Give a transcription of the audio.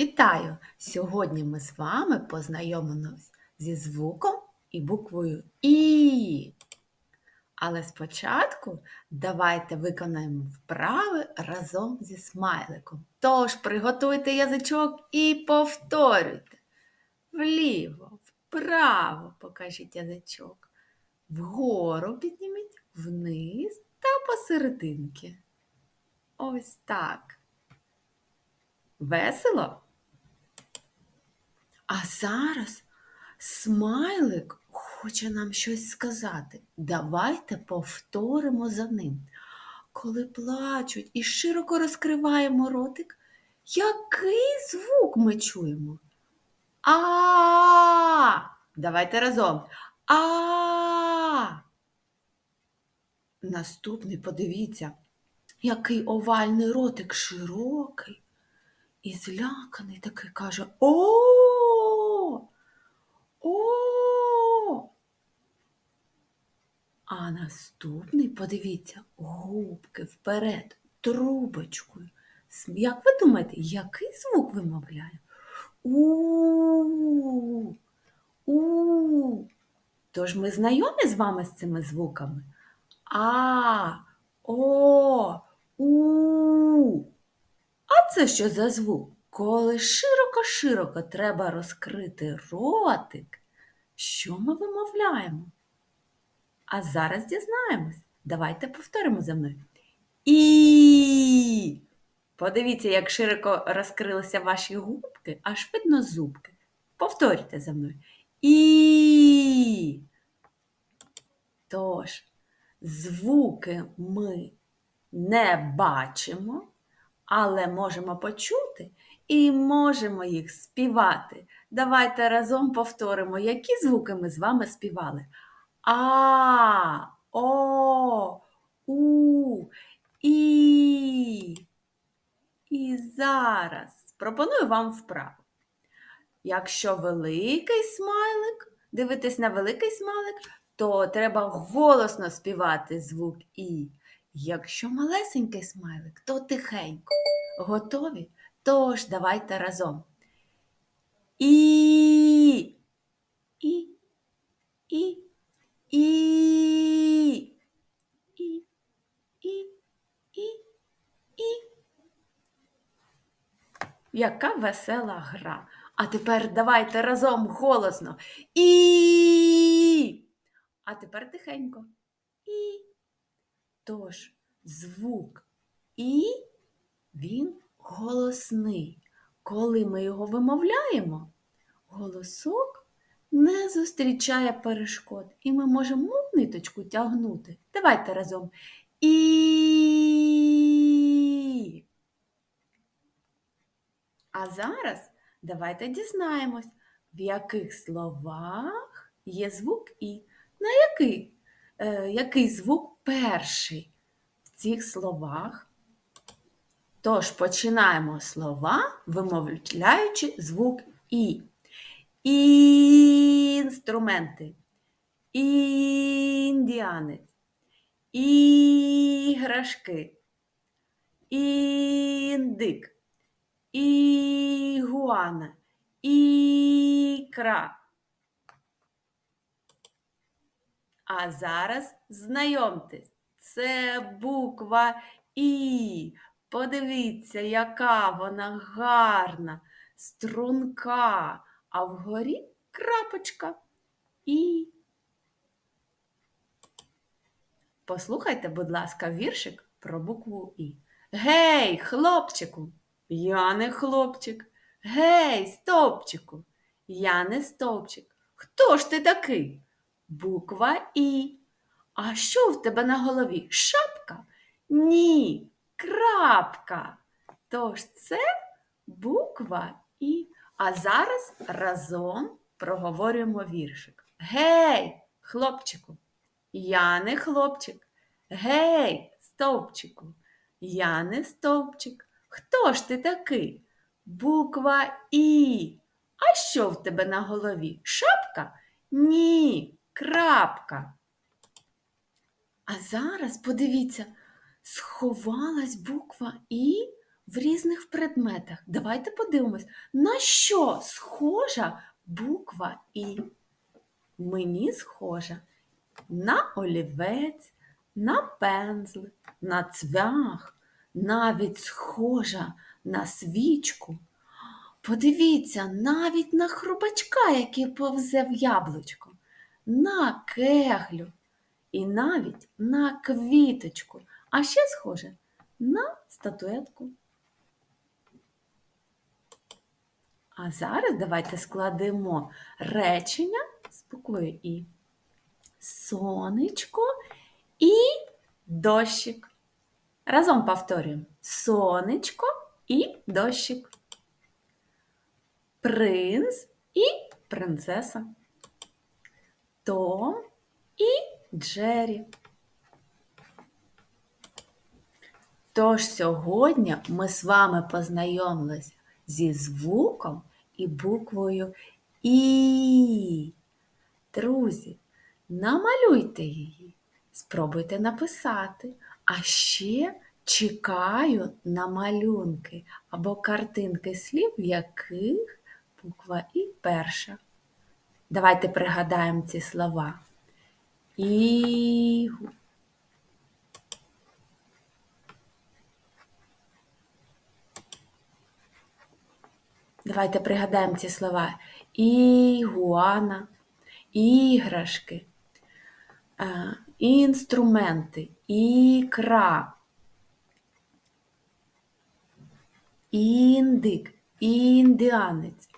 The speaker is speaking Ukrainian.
Вітаю! Сьогодні ми з вами познайомимось зі звуком і буквою І. Але спочатку давайте виконаємо вправи разом зі смайликом. Тож приготуйте язичок і повторюйте. Вліво, вправо покажіть язичок. Вгору підніміть, вниз та посерединки. Ось так. Весело? А зараз смайлик хоче нам щось сказати. Давайте повторимо за ним. Коли плачуть і широко розкриваємо ротик, який звук ми чуємо? А. Давайте разом. А. Наступний, подивіться, який овальний ротик широкий. І зляканий такий каже О. О. А наступний, подивіться, губки вперед, трубочкою. Як ви думаєте, який звук вимовляє? У. У. Тож ми знайомі з вами з цими звуками? А, О, У. А це що за звук? Коли широко-широко треба розкрити ротик, що ми вимовляємо? А зараз дізнаємось. Давайте повторимо за мною. І. Подивіться, як широко розкрилися ваші губки, аж видно зубки. Повторюйте за мною. І. Тож, звуки ми не бачимо, але можемо почути і можемо їх співати. Давайте разом повторимо, які звуки ми з вами співали. А, О, У, І. І зараз пропоную вам вправу. Якщо великий смайлик, дивитесь на великий смайлик, то треба голосно співати звук І. Якщо малесенький смайлик, то тихенько. Готові? Тож давайте разом. І. І. І. І. І. І. І. І. Яка весела гра. А тепер давайте разом голосно. І. А тепер тихенько. І. Тож звук І він голосний. Коли ми його вимовляємо, голосок не зустрічає перешкод, і ми можемо ниточку тягнути. Давайте разом. І. А зараз давайте дізнаємось, в яких словах є звук І. На який, е, який звук перший в цих словах? Тож починаємо слова, вимовляючи звук І. Інструменти. Індіанець. Іграшки. Індик. Ігуана. Ікра. А зараз знайомтесь, це буква І. Подивіться, яка вона гарна, струнка, а вгорі крапочка І. Послухайте, будь ласка, віршик про букву І. Гей, хлопчику, я не хлопчик. Гей, стовпчику, я не стовпчик. Хто ж ти такий? Буква І. А що в тебе на голові? Шапка? Ні, крапка. Тож це буква І. А зараз разом проговорюємо віршик. Гей, хлопчику, я не хлопчик. Гей, стовпчику, я не стовпчик. Хто ж ти такий? Буква І. А що в тебе на голові? Шапка? Ні, крапка. А зараз подивіться, сховалась буква І в різних предметах. Давайте подивимось, на що схожа буква І. Мені схожа на олівець, на пензлик, на цвях, навіть схожа на свічку. Подивіться, навіть на хрубачка, який повзе в яблучко, на кеглю і навіть на квіточку, а ще схоже на статуетку. А зараз давайте складемо речення буквою І. Сонечко і дощик. Разом повторюємо. Сонечко і дощик. Принц і принцеса. Том і Джері. Тож сьогодні ми з вами познайомилися зі звуком і буквою І. Друзі, намалюйте її, спробуйте написати. А ще чекаю на малюнки або картинки слів, в яких буква І перша. Давайте пригадаємо ці слова. Ігу. Давайте пригадаємо ці слова. Ігуана, іграшки, інструменти, ікра, індик, індіанець,